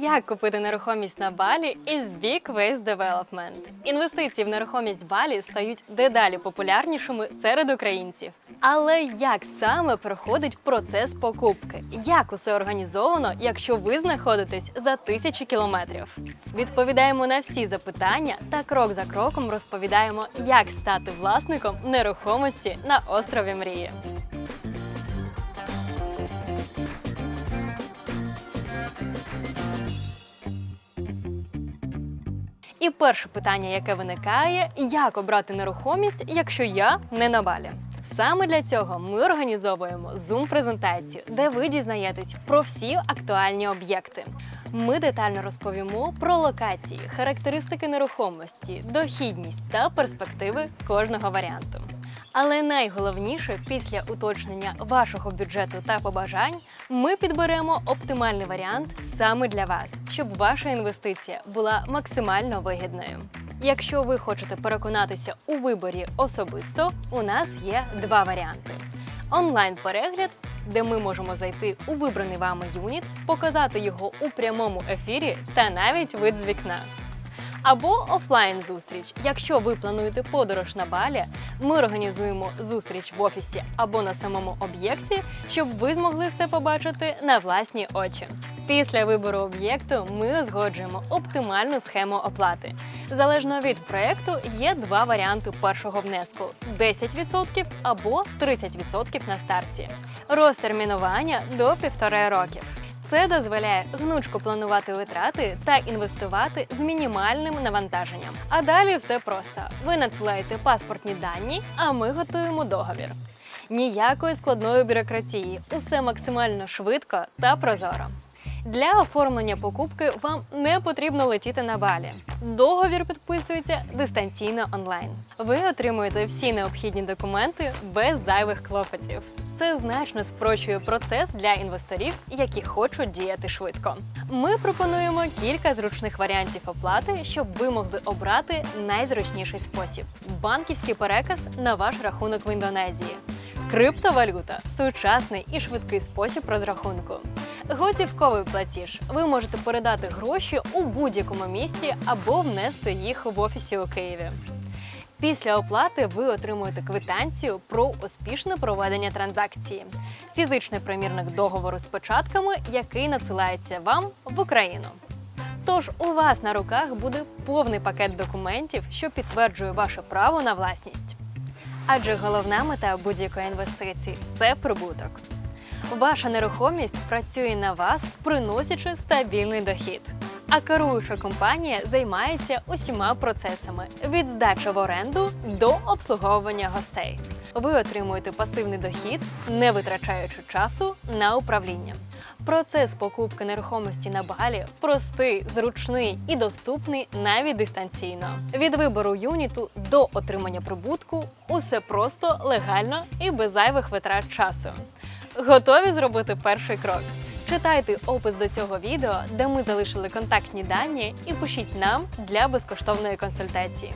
Як купити нерухомість на Балі із Big Waves Development? Інвестиції в нерухомість Балі стають дедалі популярнішими серед українців. Але як саме проходить процес покупки? Як усе організовано, якщо ви знаходитесь за тисячі кілометрів? Відповідаємо на всі запитання та крок за кроком розповідаємо, як стати власником нерухомості на острові Мрії. І перше питання, яке виникає, як обрати нерухомість, якщо я не на балі. Саме для цього ми організовуємо Zoom-презентацію, де ви дізнаєтесь про всі актуальні об'єкти. Ми детально розповімо про локації, характеристики нерухомості, дохідність та перспективи кожного варіанту. Але найголовніше, після уточнення вашого бюджету та побажань, ми підберемо оптимальний варіант саме для вас, щоб ваша інвестиція була максимально вигідною. Якщо ви хочете переконатися у виборі особисто, у нас є два варіанти: онлайн-перегляд, де ми можемо зайти у вибраний вами юніт, показати його у прямому ефірі та навіть вид з вікна. Або офлайн зустріч. Якщо ви плануєте подорож на Балі, ми організуємо зустріч в офісі або на самому об'єкті, щоб ви змогли все побачити на власні очі. Після вибору об'єкту ми узгоджуємо оптимальну схему оплати. Залежно від проекту є два варіанти першого внеску: 10% або 30% на старті. Розтермінування до півтори років. Це дозволяє гнучко планувати витрати та інвестувати з мінімальним навантаженням. А далі все просто: ви надсилаєте паспортні дані, а ми готуємо договір. Ніякої складної бюрократії, усе максимально швидко та прозоро. Для оформлення покупки вам не потрібно летіти на балі. Договір підписується дистанційно онлайн. Ви отримуєте всі необхідні документи без зайвих клопотів. Це значно спрощує процес для інвесторів, які хочуть діяти швидко. Ми пропонуємо кілька зручних варіантів оплати, щоб ви могли обрати найзручніший спосіб: банківський переказ на ваш рахунок в Індонезії. Криптовалюта сучасний і швидкий спосіб розрахунку. Готівковий платіж. Ви можете передати гроші у будь-якому місці або внести їх в офісі у Києві. Після оплати ви отримуєте квитанцію про успішне проведення транзакції, фізичний примірник договору з печатками, який надсилається вам в Україну. Тож у вас на руках буде повний пакет документів, що підтверджує ваше право на власність. Адже головна мета будь-якої інвестиції це прибуток. Ваша нерухомість працює на вас, приносячи стабільний дохід. А керуюча компанія займається усіма процесами від здачі в оренду до обслуговування гостей. Ви отримуєте пасивний дохід, не витрачаючи часу на управління. Процес покупки нерухомості на Балі простий, зручний і доступний навіть дистанційно. Від вибору юніту до отримання прибутку усе просто, легально і без зайвих витрат часу. Готові зробити перший крок? Читайте опис до цього відео, де ми залишили контактні дані, і пишіть нам для безкоштовної консультації.